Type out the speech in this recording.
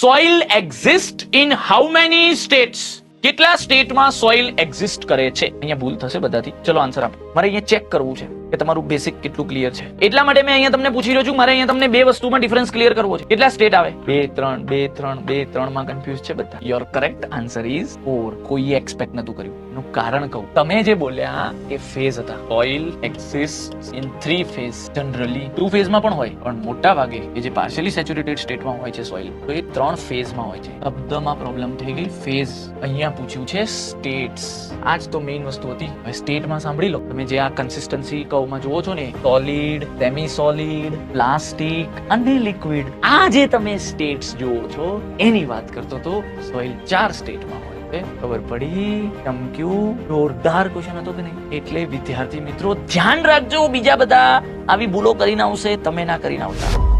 Soil exist in how many states કેટલા સ્ટેટમાં soil exist કરે છે? અહીંયા ભૂલ થશે બધાથી. ચલો આન્સર આપો. મારે અહીંયા ચેક કરવું છે. કે તમારું બેસિક કેટલું ક્લિયર છે? એટલા માટે મેં અહીંયા તમને પૂછી રહ્યો છું, મારે અહીંયા તમને બે વસ્તુમાં ડિફરન્સ ક્લિયર કરવો છે. કેટલા સ્ટેટ આવે? બે, ત્રણ બે ત્રણ બે ત્રણમાં કન્ફ્યુઝ છે બધા. Your correct answer is four કોઈ એક્સપેક્ટ નતું કર્યું. એનું કારણ કહું. તમે જે બોલ્યા એ ફેઝ હતા. Oil exist in three phase generally two ફેઝમાં પણ હોય. પણ મોટા ભાગે એ જે પાર્શિયલી સેચ્યુરેટેડ સ્ટેટમાં હોય છે સોઇલ તો એ ત્રણ ફેઝમાં હોય છે. શબ્દમાં પ્રોબ્લેમ થઈ ગઈ. ફેઝ અહીંયા પૂછ્યું છે સ્ટેટ્સ આ જ તો મેઇન વસ્તુ હતી. હવે સ્ટેટમાં સાંભળી લો. તમે જે આ કન્સિસ્ટન્સી કહુમાં જુઓ છો ને સોલિડ સેમી સોલિડ પ્લાસ્ટિક અને લિક્વિડ આ જે તમે સ્ટેટ્સ જુઓ છો, એની વાત કરતો તો સોઇલ ચાર સ્ટેટમાં હોય ખબર પડી? ચમક્યું જોરદાર ક્વેશ્ચન હતો કે નહીં? એટલે વિદ્યાર્થી મિત્રો, ધ્યાન રાખજો બીજા બધા. આવી ભૂલો કરીને આવશે, તમે ના કરીને આવતા.